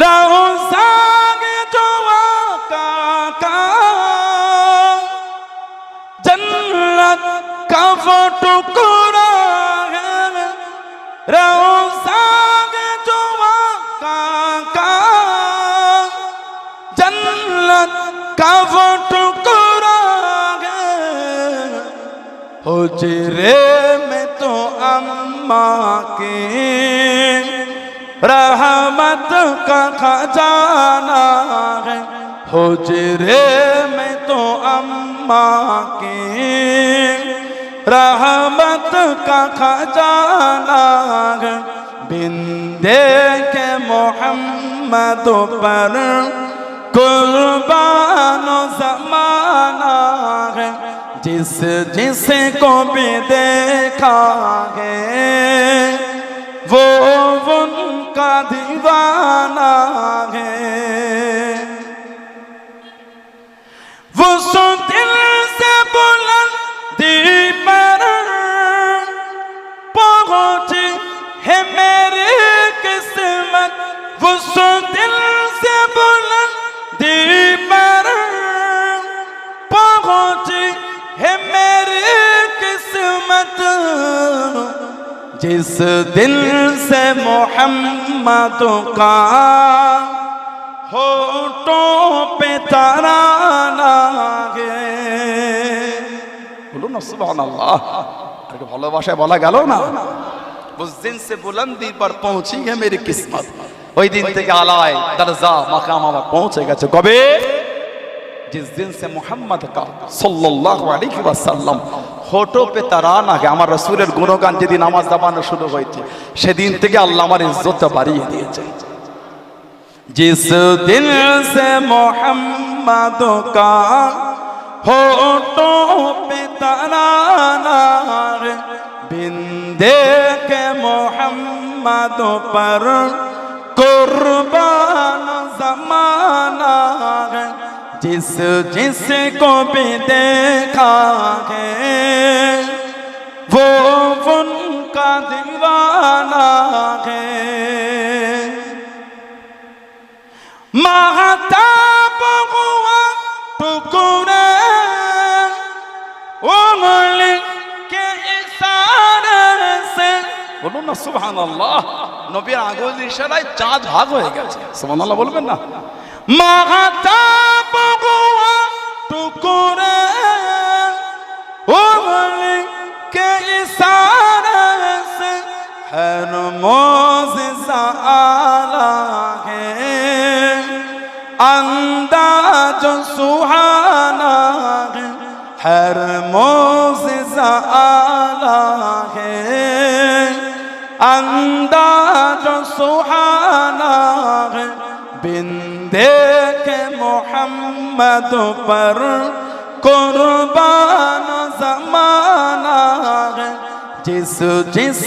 रोजागे जो आका जन्नत का वो टुकड़ा जो आका जन्नत का वो टुकड़ा में तो अम्मा के रहमत का खजाना है हुजरे में तो अम्मा के रहमत का खजाना है बिंदे के मोहम्मद पर कुर्बान जमाना है जिस जिस को भी देखा है वो دیوانہ ہے وہ سو دل سے بلندی پر پہنچ ہے میری قسمت وہ سو دل سے بلندی پر پہنچ ہے میری قسمت جس دل से मोहम्मद का होठों पे तराना गे বলুন না সুবহানাল্লাহ একটু ভালোবাসায় বলা গেল না उस दिन से बुलंदी पर पहुंची है मेरी किस्मत ওই দিন থেকে আলায় দরজা মাকাম আমার পৌঁছে গেছে কবে जिस दिन से मोहम्मद का सल्लल्लाहु अलैहि वसल्लम হোটো পে তারানা গে আমার রসুলের গুণগান যেদিন নামাজ দাবানো শুরু হয়েছে সেদিন থেকে আল্লাহ আমার ইজ্জতটা বাড়িয়ে দিয়েছে जिस दिल से मोहम्मद का होठों पे तराना है, बिंदे के मोहम्मद पर कुर्बान जिस जिस को भी देखा है वो उनका दीवाना है महताब हुआ टुकड़े उंगली के इशारे से বলুন না সুবহান আল্লাহ নবীর আঙুল ইশারায় চাঁদ ভাগ হয়ে গেছে সুবহান আল্লাহ বলবেন না महताब سارس ہر موز سالا ہے انداز سہانا ہے ہر موز سالا ہے انداز سہانا ہے بندے کے محمد پر قربان زمانہ Jesus, Jesus.